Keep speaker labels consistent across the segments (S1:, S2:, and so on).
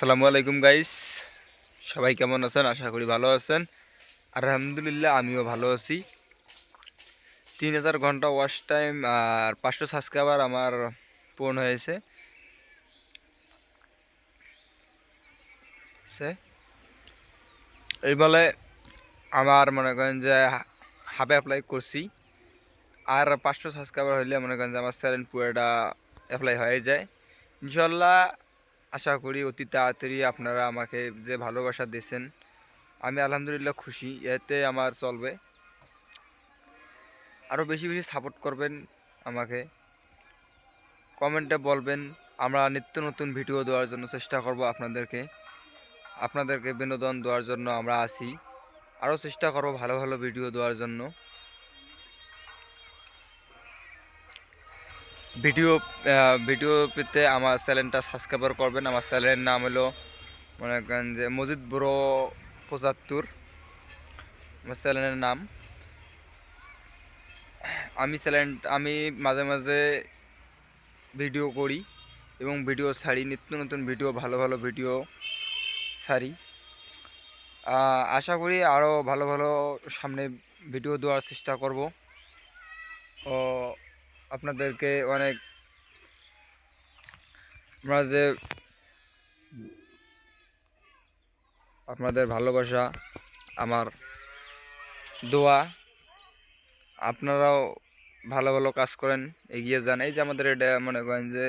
S1: আসসালামু আলাইকুম গাইস। সবাই কেমন আছেন? আশা করি ভালো আছেন। আলহামদুলিল্লাহ, আমিও ভালো আছি। তিন হাজার ঘণ্টা ওয়াশ টাইম আর পাঁচশো সাবস্ক্রাইবার আমার পূর্ণ হয়েছে। এই বলে আমার মনে করেন যে হাবে অ্যাপ্লাই করছি। আর পাঁচশো সাবস্ক্রাইবার হইলে মনে করেন যে আমার স্যালেন্ট পুরোটা অ্যাপ্লাই হয়ে যায়। ইনশাল্লাহ আশা করি অতি তাড়াতাড়ি আপনারা আমাকে যে ভালোবাসা দিয়েছেন, আমি আলহামদুলিল্লাহ খুশি। এতে আমার চলবে। আরও বেশি বেশি সাপোর্ট করবেন আমাকে। কমেন্টে বলবেন, আমরা নিত্য নতুন ভিডিও দেওয়ার জন্য চেষ্টা করব আপনাদেরকে। আপনাদেরকে বিনোদন দেওয়ার জন্য আমরা আসি আরও চেষ্টা করব ভালো ভালো ভিডিও দেওয়ার জন্য। ভিডিও ভিডিও পেতে আমার চ্যানেলটা সাবস্ক্রাইবার করবেন। আমার চ্যানেলের নাম হলো, মনে করেন যে মজিদ ব্রো পঁচাত্তর। আমার চ্যানেলের নাম। আমি চ্যানেল, আমি মাঝে মাঝে ভিডিও করি এবং ভিডিও ছাড়ি, নিত্য নতুন ভিডিও, ভালো ভালো ভিডিও ছাড়ি। আশা করি আরও ভালো ভালো সামনে ভিডিও দেওয়ার চেষ্টা করব। ও আপনাদেরকে অনেক আমরা যে আপনাদের ভালোবাসা, আমার দোয়া, আপনারাও ভালো ভালো কাজ করেন, এগিয়ে যান। এই যে আমাদের এটা মনে করেন যে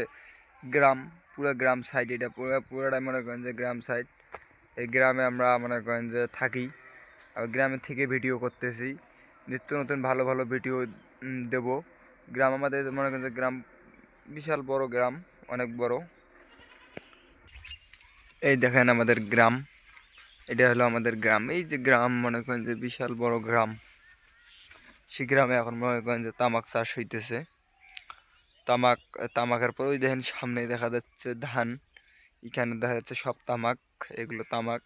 S1: গ্রাম, পুরো গ্রাম সাইড এটা পুরো, পুরোটাই মনে করেন যে গ্রাম সাইড এই গ্রামে আমরা মনে করেন যে থাকি, আর গ্রামে থেকে ভিডিও করতেছি। নিত্য নতুন ভালো ভালো ভিডিও দেব। গ্রাম, আমাদের মনে করেন যে গ্রাম বিশাল বড় গ্রাম, অনেক বড়। এই দেখেন আমাদের গ্রাম, এটা হলো আমাদের গ্রাম। এই যে গ্রাম, মনে করেন যে বিশাল বড় গ্রাম, সেই গ্রামে এখন মনে করেন যে তামাক চাষ হইতেছে। তামাক, তামাকের পর ওই দেখেন সামনে দেখা যাচ্ছে ধান, এখানে দেখা যাচ্ছে সব তামাক, এগুলো তামাক,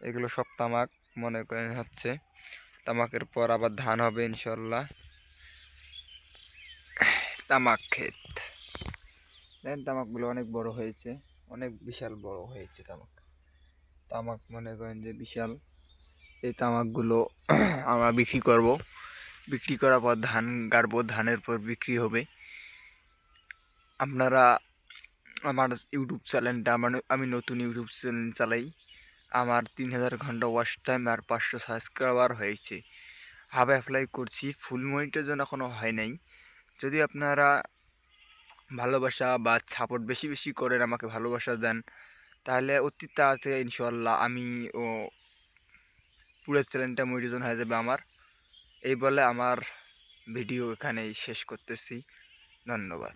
S1: এগুলো সব তামাক, মনে করেন হচ্ছে। তামাকের পর আবার ধান হবে ইনশাল্লাহ। তামাক ক্ষেত। দেখেন তামাকগুলো অনেক বড় হয়েছে, অনেক বিশাল বড় হয়েছে তামাক। তামাক মনে করেন যে বিশাল। এই তামাকগুলো আমরা বিক্রি করব। বিক্রি করার পর ধান গাড়বো, ধানের পর বিক্রি হবে। আপনারা আমার ইউটিউব চ্যানেলটা আমার আমি নতুন ইউটিউব চ্যানেল চালাই। আমার তিন হাজার ঘণ্টা ওয়াচ টাইম আর পাঁচশো সাবস্ক্রাইবার হয়েছে। হাবে অ্যাপ্লাই করছি, ফুল মনিটাইজেশন এখনও হয় নাই। যদি আপনারা ভালোবাসা বা সাপোর্ট বেশি বেশি করেন, আমাকে ভালোবাসা দেন, তাহলে অতি তাড়াতাড়ি ইনশাল্লাহ আমি ও পুরো চ্যানেলটা মরিজন হয়ে যাবে আমার। এই বলে আমার ভিডিও এখানেই শেষ করতেছি। ধন্যবাদ।